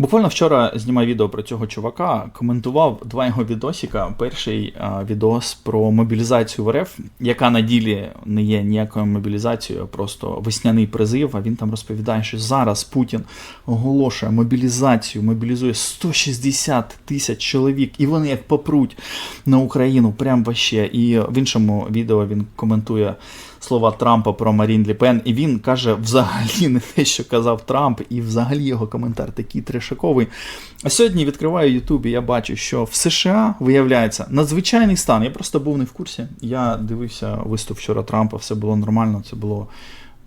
Буквально вчора знімав відео про цього чувака, коментував два його відосика. Перший а, відос про мобілізацію в РФ, яка на ділі не є ніякою мобілізацією, а просто весняний призив. А він там розповідає, що зараз Путін оголошує мобілізацію, мобілізує 160 тисяч чоловік, і вони як попруть на Україну, прям ваще. І в іншому відео він коментує слова Трампа про Марін Лі Пен, і він каже взагалі не те, що казав Трамп, і взагалі його коментар такий трешаковий. А сьогодні відкриваю Ютуб, і я бачу, що в США виявляється надзвичайний стан. Я просто був не в курсі. Я дивився виступ вчора Трампа, все було нормально. Це було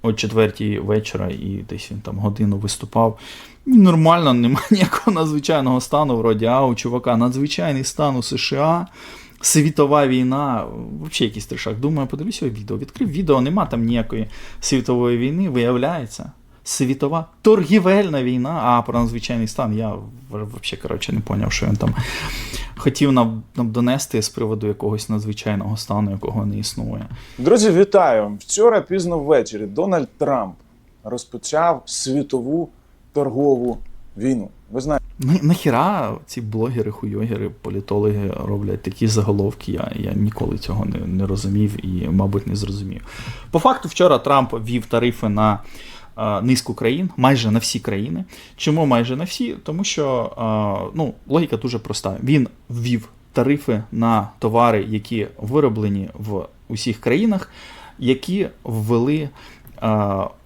о четвертій вечора, і десь він там годину виступав. Нормально, немає ніякого надзвичайного стану, вроді, а у чувака надзвичайний стан у США. Світова війна, взагалі якийсь трешак. Думаю, подивлюся відео. Відкрив відео, нема там ніякої світової війни, виявляється. Світова торгівельна війна, а про надзвичайний стан я взагалі коротше, не поняв, що він там хотів нам, нам донести з приводу якогось надзвичайного стану, якого не існує. Друзі, вітаю! Вчора пізно ввечері Дональд Трамп розпочав світову торгову війну. Ви знаєте, На- Нахіра ці блогери, хуйогери, політологи роблять такі заголовки. Я, я ніколи цього не, не розумів і, мабуть, не зрозумів. По факту, вчора Трамп ввів тарифи на е, низку країн, майже на всі країни. Чому майже на всі? Тому що е, ну, логіка дуже проста. Він ввів тарифи на товари, які вироблені в усіх країнах, які ввели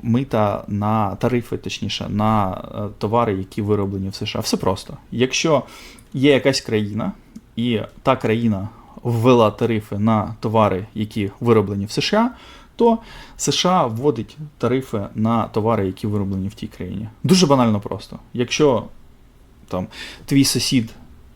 мита на тарифи, точніше, на е, товари, які вироблені в США. Все просто. Якщо є якась країна, і та країна ввела тарифи на товари, які вироблені в США, то США вводить тарифи на товари, які вироблені в тій країні. Дуже банально просто. Якщо там твій сусід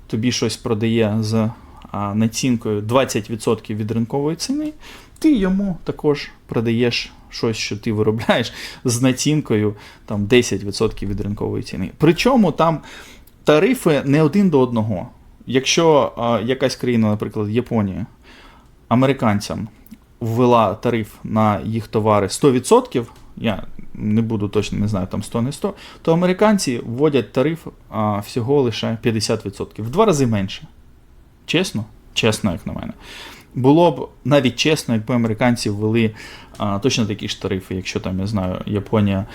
тобі щось продає з а, націнкою 20% від ринкової ціни, ти йому також продаєш щось, що ти виробляєш з націнкою там 10% від ринкової ціни. Причому там тарифи не один до одного. Якщо якась країна, наприклад, Японія, американцям ввела тариф на їх товари 100%, я не буду точно не знаю, там 100 не 100, то американці вводять тариф а, всього лише 50%, в два рази менше. Чесно? Чесно, як на мене. Було б навіть чесно, якби американці ввели а, точно такі ж тарифи, якщо там, я знаю, Японія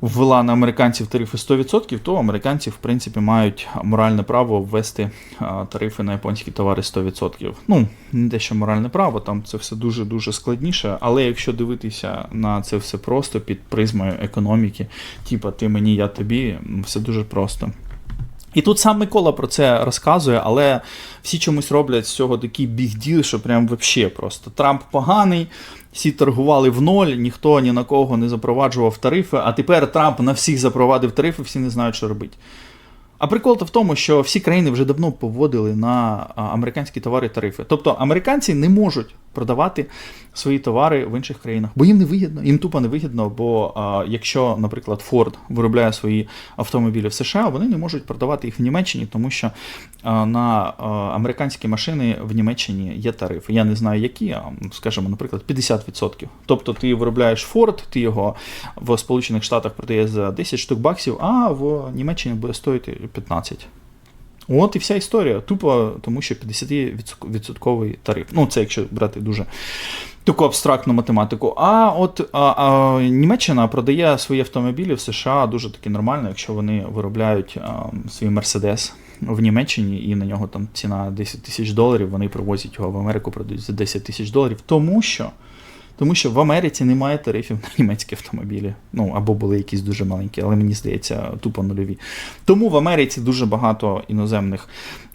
ввела на американців тарифи 100%, то американці, в принципі, мають моральне право ввести а, тарифи на японські товари 100%. Ну, не те, що моральне право, там це все дуже-дуже складніше, але якщо дивитися на це все просто під призмою економіки, типа ти мені, я тобі, все дуже просто. І тут сам Микола про це розказує, але всі чомусь роблять з цього такий бігділ, що прям вообще просто. Трамп поганий, всі торгували в ноль, ніхто ні на кого не запроваджував тарифи, а тепер Трамп на всіх запровадив тарифи, всі не знають, що робити. А прикол то в тому, що всі країни вже давно поводили на американські товари тарифи. Тобто американці не можуть продавати свої товари в інших країнах, бо їм не вигідно, їм тупо не вигідно, бо а, якщо, наприклад, Ford виробляє свої автомобілі в США, вони не можуть продавати їх в Німеччині, тому що а, на а, американські машини в Німеччині є тарифи. Я не знаю які, а, скажімо, наприклад, 50%. Тобто ти виробляєш Ford, ти його в Сполучених Штатах продаєш за 10 штук баксів, а в Німеччині буде стоїти 15. От і вся історія. Тупо тому, що 50% тариф. Ну, це якщо брати дуже таку абстрактну математику. А от а, а, Німеччина продає свої автомобілі в США дуже таки нормально, якщо вони виробляють а, свій Мерседес в Німеччині, і на нього там ціна 10 тисяч доларів, вони привозять його в Америку, продають за 10 тисяч доларів. Тому що. Тому що в Америці немає тарифів на німецькі автомобілі. Ну або були якісь дуже маленькі, але мені здається, тупо нульові. Тому в Америці дуже багато іноземних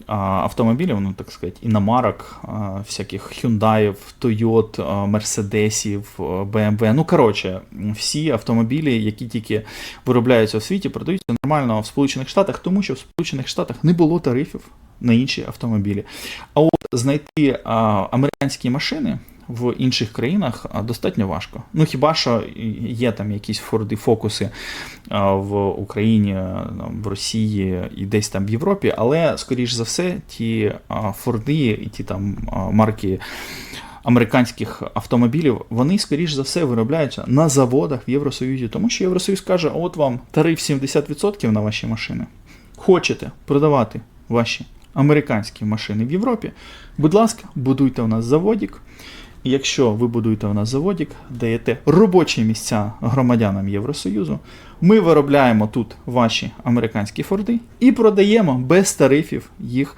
а, автомобілів, ну так сказати, іномарок, а, всяких Hyundai, Toyota, Мерседесів, BMW. Ну коротше, всі автомобілі, які тільки виробляються в світі, продаються нормально в Сполучених Штатах, тому що в Сполучених Штатах не було тарифів на інші автомобілі. А от знайти а, американські машини в інших країнах достатньо важко. Ну хіба що є там якісь форди фокуси в Україні, в Росії і десь там в Європі, але скоріш за все, ті форди і ті там марки. Американських автомобілів вони скоріш за все виробляються на заводах в Євросоюзі, тому що Євросоюз каже: от вам тариф 70% на ваші машини. хочете продавати ваші американські машини в Європі, будь ласка, будуйте у нас заводік. Якщо ви будуєте у нас заводік, даєте робочі місця громадянам Євросоюзу, ми виробляємо тут ваші американські форди і продаємо без тарифів їх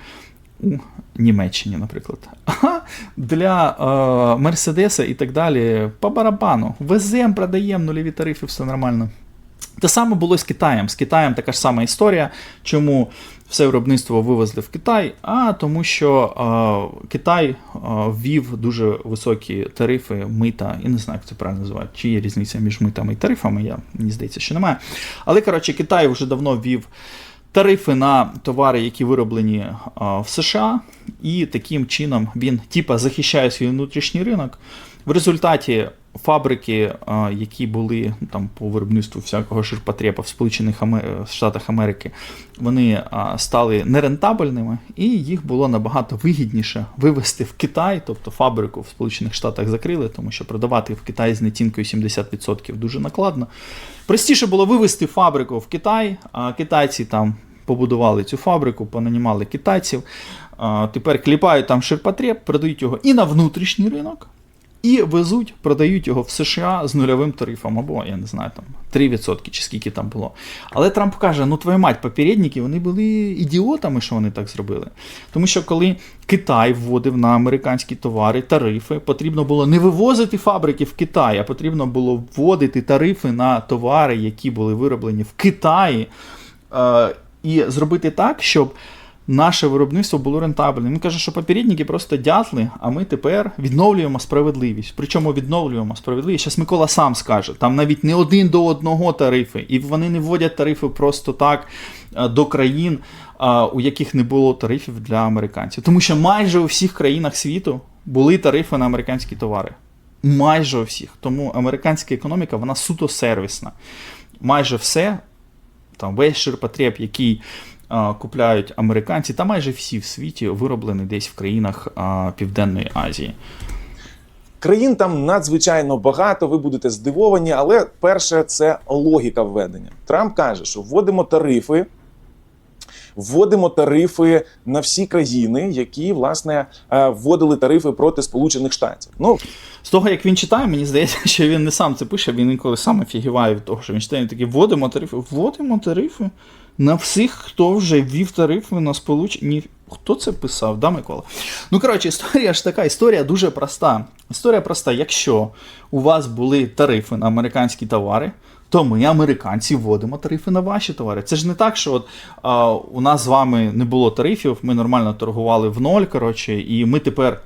у Німеччині, наприклад. А для е, Мерседеса і так далі по барабану. Везем, продаємо нульові тарифи, все нормально. Те саме було з Китаєм. З Китаєм така ж сама історія. Чому все виробництво вивезли в Китай? А тому, що е, Китай ввів дуже високі тарифи, мита, і не знаю, як це правильно називають, чи є різниця між митами і тарифами, я, мені здається, що немає. Але коротше, Китай вже давно ввів тарифи на товари, які вироблені в США, і таким чином він типа захищає свій внутрішній ринок. В результаті фабрики, які були ну, там по виробництву всякого ширпотреба в Сполучених Аме- Штатах Америки, вони стали нерентабельними, і їх було набагато вигідніше вивезти в Китай, тобто фабрику в Сполучених Штатах закрили, тому що продавати в Китаї з націнкою 70% дуже накладно. Простіше було вивезти фабрику в Китай, а китайці там побудували цю фабрику, понанімали китайців. Тепер кліпають там ширпотреб, продають його і на внутрішній ринок, і везуть, продають його в США з нульовим тарифом, або, я не знаю, там 3% чи скільки там було. Але Трамп каже: ну твою мать, попередники, вони були ідіотами, що вони так зробили. Тому що коли Китай вводив на американські товари тарифи, потрібно було не вивозити фабрики в Китай, а потрібно було вводити тарифи на товари, які були вироблені в Китаї, е, і зробити так, щоб наше виробництво було рентабельним. Він каже, що попередники просто дятли, а ми тепер відновлюємо справедливість. Причому відновлюємо справедливість. Зараз Микола сам скаже, там навіть не один до одного тарифи, і вони не вводять тарифи просто так е, до країн, е, у яких не було тарифів для американців. Тому що майже у всіх країнах світу були тарифи на американські товари. Майже у всіх. Тому американська економіка вона суто сервісна. Майже все, там весь ширпотреб, який купляють американці, та майже всі в світі вироблені десь в країнах Південної Азії. Країн там надзвичайно багато, ви будете здивовані, але перше це логіка введення. Трамп каже, що вводимо тарифи. Вводимо тарифи на всі країни, які власне е, вводили тарифи проти Сполучених Штатів. Ну З того, як він читає, мені здається, що він не сам це пише, він інколи сам офігіває від того, що він читає він такий, вводимо тарифи, вводимо тарифи на всіх, хто вже ввів тарифи на сполучені. Хто це писав, да, Микола? Ну, коротше, історія ж така, історія дуже проста. Історія проста. Якщо у вас були тарифи на американські товари, то ми, американці, вводимо тарифи на ваші товари. Це ж не так, що от, а, у нас з вами не було тарифів, ми нормально торгували в ноль, коротше, і ми тепер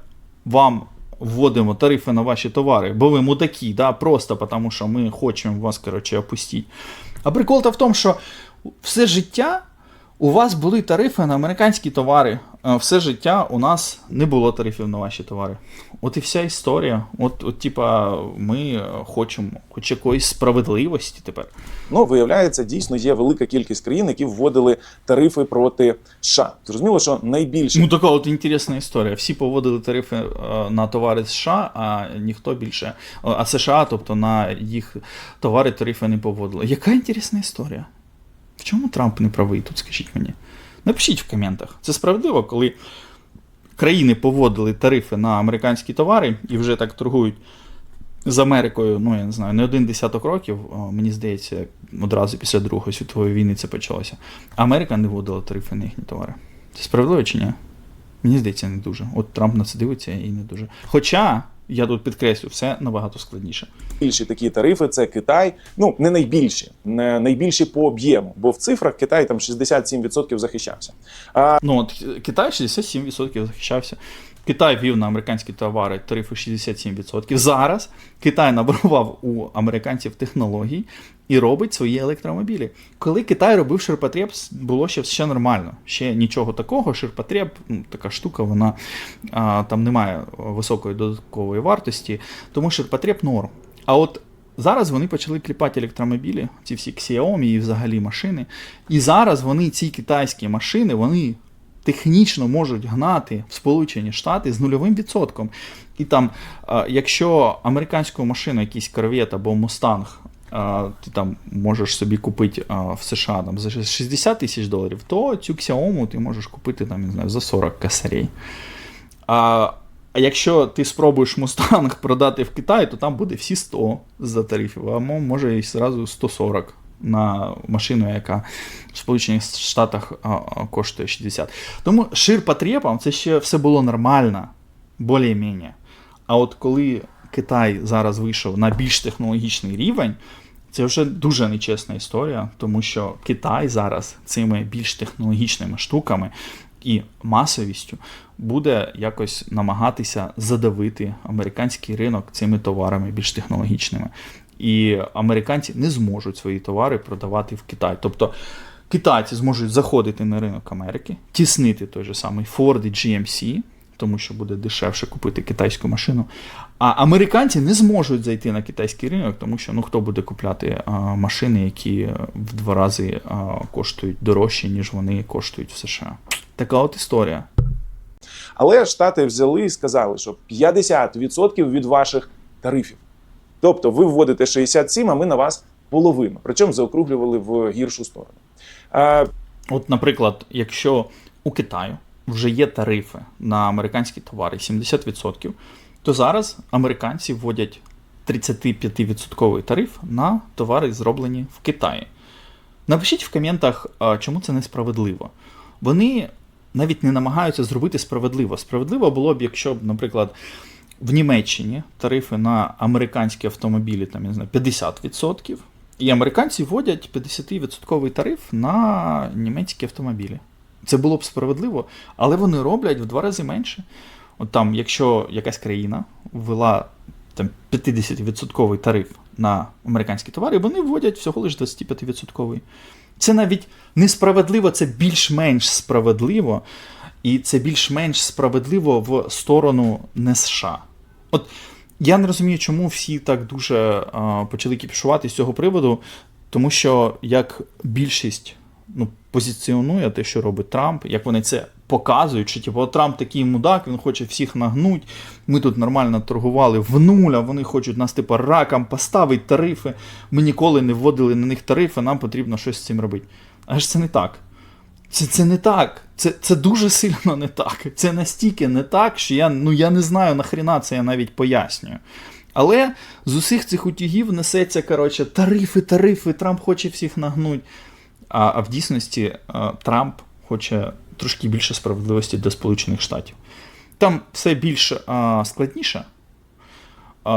вам вводимо тарифи на ваші товари, бо ви мудаки, да, просто тому що ми хочемо вас, коротше, опустити. А прикол-то в тому, що все життя у вас були тарифи на американські товари. Все життя у нас не було тарифів на ваші товари. От і вся історія. От, от типа, ми хочемо хоч якоїсь справедливості тепер. Ну, виявляється, дійсно є велика кількість країн, які вводили тарифи проти США. Зрозуміло, що найбільше Ну, така от інтересна історія. Всі поводили тарифи е, на товари США, а ніхто більше. А США, тобто на їх товари тарифи не поводили. Яка інтересна історія? Чому Трамп не правий тут, скажіть мені? Напишіть в коментах. Це справедливо, коли країни поводили тарифи на американські товари і вже так торгують з Америкою, ну я не знаю, не один десяток років, мені здається, одразу після Другої світової війни це почалося. Америка не вводила тарифи на їхні товари. Це справедливо чи ні? Мені здається, не дуже. От Трамп на це дивиться і не дуже. Хоча, я тут підкреслю, все набагато складніше. більші такі тарифи це Китай. Ну не найбільші, не найбільші по об'єму, бо в цифрах Китай там 67% захищався. А Ну, от Китай 67% захищався. Китай вів на американські товари тарифи 67%. Зараз Китай набрував у американців технологій і робить свої електромобілі. Коли Китай робив ширпотреб, було ще все нормально. Ще нічого такого. Ширпотреб, ну, така штука, вона а, там немає високої додаткової вартості, тому ширпотреб норм. А от Зараз вони почали кліпати електромобілі, ці всі Xiaomi і взагалі машини. І зараз вони, ці китайські машини, вони технічно можуть гнати в Сполучені Штати з нульовим відсотком. І там, якщо американську машину, якийсь корвет або Мустанг ти там можеш собі купити в США там, за 60 тисяч доларів, то цю Xiaomi ти можеш купити там, не знаю, за 40 косарей. А, якщо ти спробуєш Mustang продати в Китаї, то там буде всі 100 за тарифів, а може і зразу 140 на машину, яка в Сполучених Штатах коштує 60. Тому шир потребам це ще все було нормально, більш-менш. А от коли Китай зараз вийшов на більш технологічний рівень, це вже дуже нечесна історія, тому що Китай зараз цими більш технологічними штуками і масовістю буде якось намагатися задавити американський ринок цими товарами більш технологічними. І американці не зможуть свої товари продавати в Китай. Тобто китайці зможуть заходити на ринок Америки, тіснити той же самий Ford і GMC, тому що буде дешевше купити китайську машину. А американці не зможуть зайти на китайський ринок, тому що ну хто буде купляти а, машини, які е, в два рази а, коштують дорожче, ніж вони коштують в США. Така от історія. Але Штати взяли і сказали, що 50% від ваших тарифів. Тобто ви вводите 67, а ми на вас половину. Причому заокруглювали в гіршу сторону. Е, От, наприклад, якщо у Китаю вже є тарифи на американські товари 70%, то зараз американці вводять 35% тариф на товари, зроблені в Китаї. Напишіть в коментах, чому це несправедливо. Вони навіть не намагаються зробити справедливо. Справедливо було б, якщо б, наприклад, в Німеччині тарифи на американські автомобілі там, я знаю, 50%, і американці вводять 50% тариф на німецькі автомобілі. Це було б справедливо, але вони роблять в два рази менше. От там, якщо якась країна ввела там 50% тариф на американські товари, вони вводять всього лише 25%. Це навіть несправедливо, це більш-менш справедливо, і це більш-менш справедливо в сторону не США. От я не розумію, чому всі так дуже а, почали кіпішувати з цього приводу, тому що як більшість ну, позиціонує те, що робить Трамп, як вони це показують, що типу, Трамп такий мудак, він хоче всіх нагнуть. Ми тут нормально торгували в нуль, а вони хочуть нас типу, раком поставити тарифи. Ми ніколи не вводили на них тарифи, нам потрібно щось з цим робити. А ж це не так. Це, це не так. Це, це дуже сильно не так. Це настільки не так, що я, ну, я не знаю, нахріна це я навіть пояснюю. Але з усіх цих утюгів несеться, коротше, тарифи, тарифи, Трамп хоче всіх нагнуть. А, а в дійсності е, Трамп хоче трошки більше справедливості для Сполучених Штатів. Там все більш а, складніше.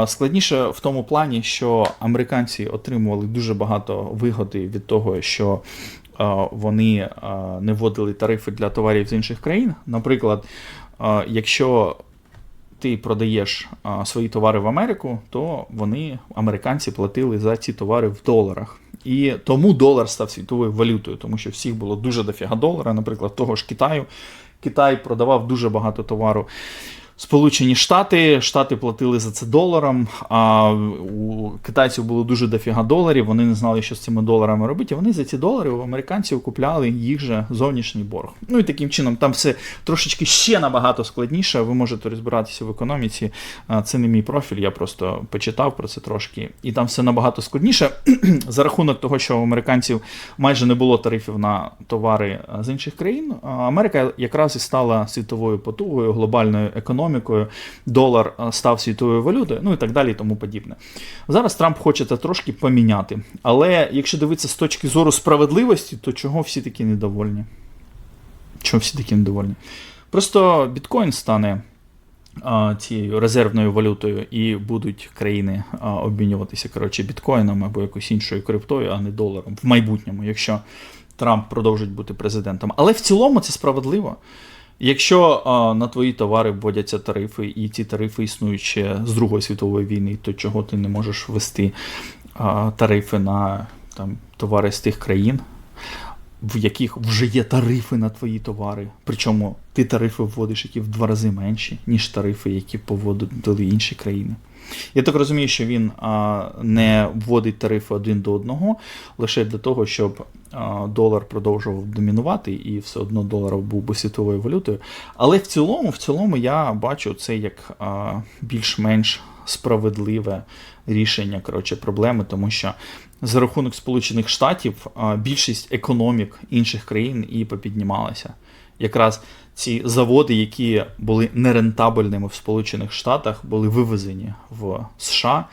Складніше в тому плані, що американці отримували дуже багато вигоди від того, що вони не вводили тарифи для товарів з інших країн. Наприклад, якщо ти продаєш свої товари в Америку, то вони, американці, платили за ці товари в доларах. І тому долар став світовою валютою, тому що всіх було дуже дофіга долара, наприклад, того ж Китаю. Китай продавав дуже багато товару. Сполучені Штати, Штати платили за це доларом, а у китайців було дуже дофіга доларів, вони не знали, що з цими доларами робити. Вони за ці долари у американців купляли їх же зовнішній борг. Ну і таким чином там все трошечки ще набагато складніше. Ви можете розбиратися в економіці. Це не мій профіль, я просто почитав про це трошки. І там все набагато складніше за рахунок того, що у американців майже не було тарифів на товари з інших країн. Америка якраз і стала світовою потугою, глобальною економікою. Долар став світовою валютою, ну і так далі, і тому подібне. Зараз Трамп хоче це трошки поміняти. Але якщо дивитися з точки зору справедливості, то чого всі такі недовольні? Чого всі такі недовольні? Просто біткоін стане цією резервною валютою, і будуть країни а, обмінюватися коротше, біткоїном або якоюсь іншою криптою, а не доларом в майбутньому, якщо Трамп продовжить бути президентом. Але в цілому це справедливо. Якщо а, на твої товари вводяться тарифи, і ці тарифи існують ще з Другої світової війни, то чого ти не можеш ввести а, тарифи на там, товари з тих країн, в яких вже є тарифи на твої товари. Причому ти тарифи вводиш, які в два рази менші, ніж тарифи, які поводили інші країни. Я так розумію, що він не вводить тарифи один до одного лише для того, щоб долар продовжував домінувати, і все одно долар був би світовою валютою. Але в цілому, в цілому я бачу це як більш-менш справедливе рішення коротше, проблеми, тому що за рахунок Сполучених Штатів більшість економік інших країн і попіднімалася. Якраз ці заводи, які були нерентабельними в Сполучених Штатах, були вивезені в США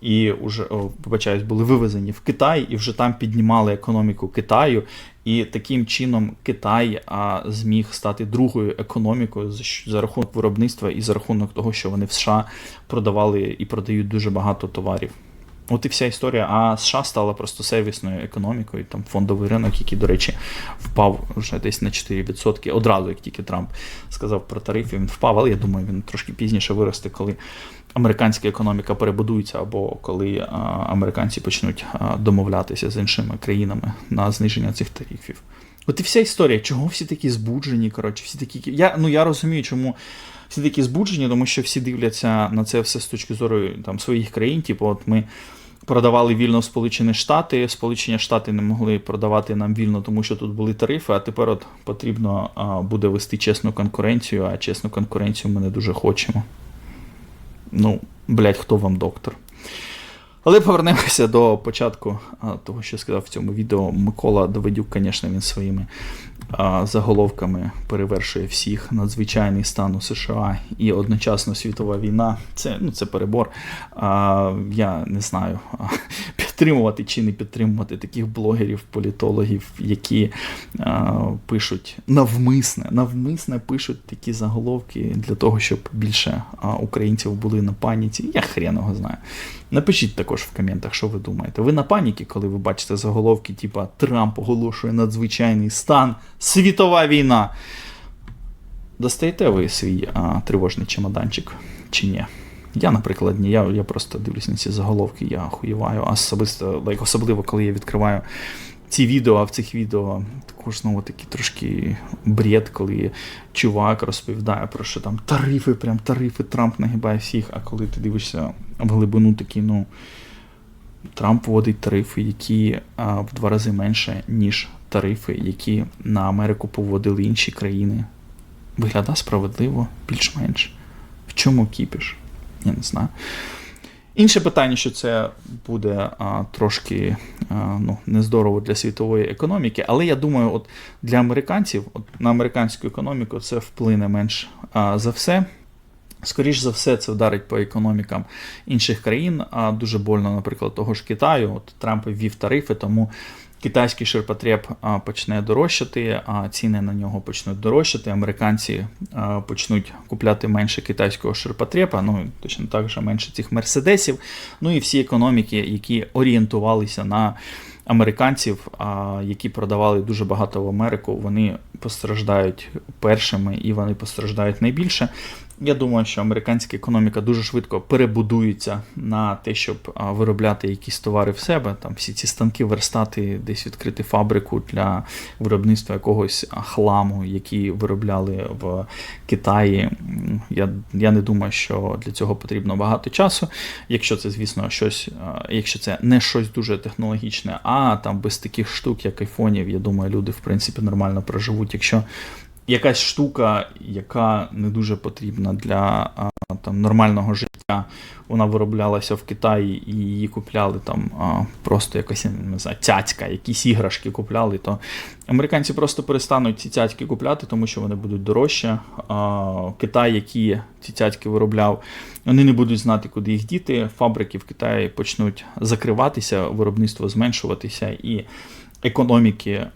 і вже о, вибачаюсь, були вивезені в Китай і вже там піднімали економіку Китаю. І таким чином Китай а, зміг стати другою економікою за, за рахунок виробництва і за рахунок того, що вони в США продавали і продають дуже багато товарів. От і вся історія. А США стала просто сервісною економікою. Там фондовий ринок, який, до речі, впав вже десь на 4%. Одразу, як тільки Трамп сказав про тарифи, він впав, але я думаю, він трошки пізніше виросте, коли американська економіка перебудується, або коли американці почнуть домовлятися з іншими країнами на зниження цих тарифів. От і вся історія, чого всі такі збуджені, коротше, всі такі. Я, ну, я розумію, чому всі такі збуджені, тому що всі дивляться на це все з точки зору там, своїх країн. Типу, от ми продавали вільно в Сполучені Штати, Сполучені Штати не могли продавати нам вільно, тому що тут були тарифи, а тепер от потрібно буде вести чесну конкуренцію, а чесну конкуренцію ми не дуже хочемо. Ну, блядь, хто вам доктор? Але повернемося до початку того, що сказав в цьому відео. Микола Давидюк, звісно, він своїми заголовками перевершує всіх. Надзвичайний стан у США і одночасно світова війна. Це, ну, це перебор. А, я не знаю, підтримувати чи не підтримувати таких блогерів, політологів, які а, пишуть навмисне, навмисне пишуть такі заголовки для того, щоб більше українців були на паніці. Я хрен його знаю. Напишіть також в коментах, що ви думаєте. Ви на паніки, коли ви бачите заголовки, типа Трамп оголошує надзвичайний стан, світова війна. Достаєте ви свій а, тривожний чемоданчик чи ні? Я, наприклад, ні. Я, я просто дивлюсь на ці заголовки, я охуєваю. А особисто, like, особливо, коли я відкриваю ці відео, а в цих відео також знову такий трошки бред, коли чувак розповідає про що там тарифи, прям тарифи, Трамп нагибає всіх, а коли ти дивишся в глибину такі, ну. Трамп вводить тарифи, які а, в два рази менше, ніж тарифи, які на Америку поводили інші країни. Виглядає справедливо, більш-менш. В чому кіпіш? Я не знаю. Інше питання, що це буде а, трошки а, ну, нездорово для світової економіки, але я думаю, от для американців, от на американську економіку це вплине менш а, за все. Скоріш за все, це вдарить по економікам інших країн, а дуже больно, наприклад, того ж Китаю. От Трамп ввів тарифи, тому китайський ширпотреб почне дорожчати, а ціни на нього почнуть дорожчати. Американці почнуть купляти менше китайського ширпотреба, ну точно так же менше цих мерседесів. Ну і всі економіки, які орієнтувалися на американців, які продавали дуже багато в Америку, вони постраждають першими і вони постраждають найбільше. Я думаю, що американська економіка дуже швидко перебудується на те, щоб виробляти якісь товари в себе. Там всі ці станки верстати, десь відкрити фабрику для виробництва якогось хламу, які виробляли в Китаї. Я, я не думаю, що для цього потрібно багато часу. Якщо це, звісно, щось, якщо це не щось дуже технологічне, а там без таких штук, як айфонів, я думаю, люди в принципі нормально проживуть. Якщо якась штука, яка не дуже потрібна для там, нормального життя, вона вироблялася в Китаї і її купляли там просто якась не знаю, цяцька, якісь іграшки купляли, то американці просто перестануть ці цяцьки купляти, тому що вони будуть дорожче. Китай, які ці цяцьки виробляв, вони не будуть знати, куди їх діти. Фабрики в Китаї почнуть закриватися, виробництво зменшуватися і економіки,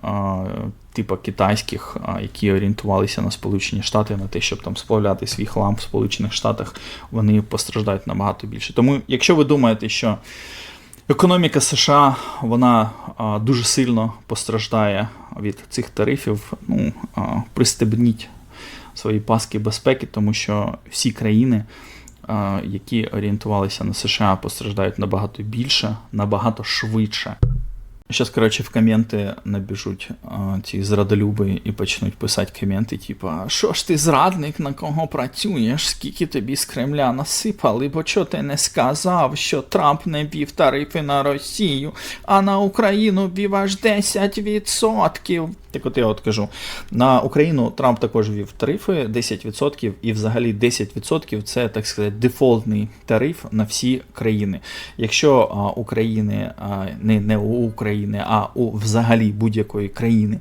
типу китайських, які орієнтувалися на Сполучені Штати, на те, щоб там сплавляти свій хлам в Сполучених Штатах, вони постраждають набагато більше. Тому, якщо ви думаєте, що економіка США вона дуже сильно постраждає від цих тарифів, ну пристебніть свої паски безпеки, тому що всі країни. Які орієнтувалися на США, постраждають набагато більше, набагато швидше. Зараз, коротше, в коменти набіжуть а, ці зрадолюби і почнуть писати коменти, типа, що ж ти зрадник, на кого працюєш, скільки тобі з Кремля насипали, бо чого ти не сказав, що Трамп не вів тарифи на Росію, а на Україну вів аж 10%. Так от я от кажу, на Україну Трамп також ввів тарифи 10%, і взагалі 10% це так сказати дефолтний тариф на всі країни. Якщо України не, не у України, а у взагалі будь-якої країни.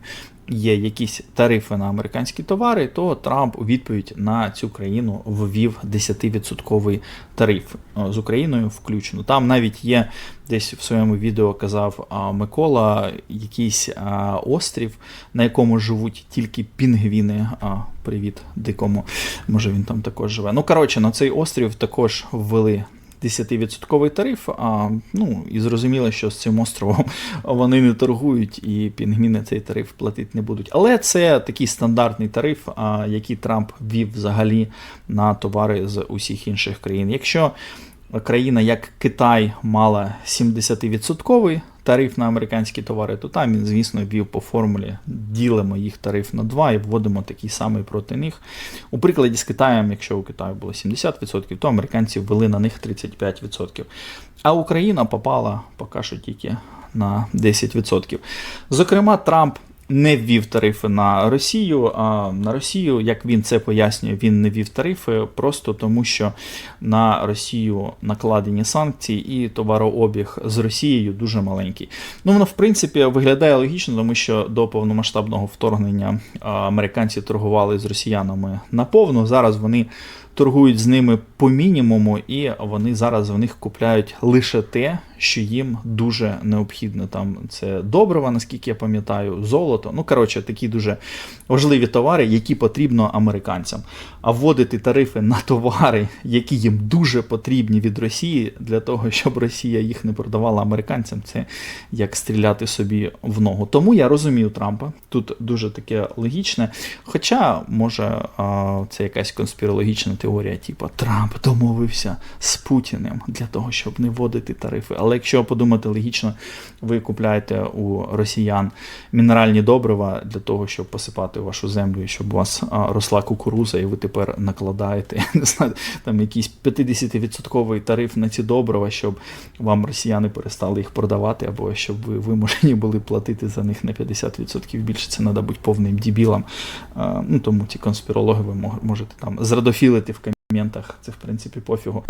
Є якісь тарифи на американські товари, то Трамп у відповідь на цю країну ввів 10% тариф з Україною включно. Там навіть є десь в своєму відео казав Микола якийсь острів, на якому живуть тільки пінгвіни. А, привіт, дикому. Може він там також живе. Ну, коротше, на цей острів також ввели. 10% тариф, а ну і зрозуміло, що з цим островом вони не торгують, і пінгвіни цей тариф платити не будуть. Але це такий стандартний тариф, який Трамп ввів взагалі на товари з усіх інших країн. Якщо країна, як Китай, мала 70% тариф на американські товари, то там він, звісно, ввів по формулі, ділимо їх тариф на 2 і вводимо такий самий проти них. У прикладі з Китаєм, якщо у Китаю було 70%, то американці ввели на них 35%. А Україна попала поки що тільки на 10%. Зокрема, Трамп не ввів тарифи на Росію. А на Росію, як він це пояснює, він не ввів тарифи просто тому, що на Росію накладені санкції і товарообіг з Росією дуже маленький. Ну, воно в принципі виглядає логічно, тому що до повномасштабного вторгнення американці торгували з росіянами наповну. Зараз вони торгують з ними по мінімуму, і вони зараз в них купляють лише те, що їм дуже необхідно. Там це добрива, наскільки я пам'ятаю, золото. Ну коротше, такі дуже важливі товари, які потрібно американцям. А вводити тарифи на товари, які їм дуже потрібні від Росії, для того, щоб Росія їх не продавала американцям, це як стріляти собі в ногу. Тому я розумію Трампа. Тут дуже таке логічне. Хоча, може, це якась конспірологічна теорія, типу Трамп домовився з Путіним для того, щоб не вводити тарифи. Але якщо подумати логічно, ви купляєте у росіян мінеральні добрива для того, щоб посипати вашу землю, щоб у вас росла кукуруза, і ви тепер накладаєте не знаю, там якийсь 50% тариф на ці добрива, щоб вам росіяни перестали їх продавати, або щоб ви вимушені були платити за них на 50% більше. Це треба бути повним дібілом. Ну тому ці конспірологи ви можете там зрадофілити в коментах. Це в принципі пофігу.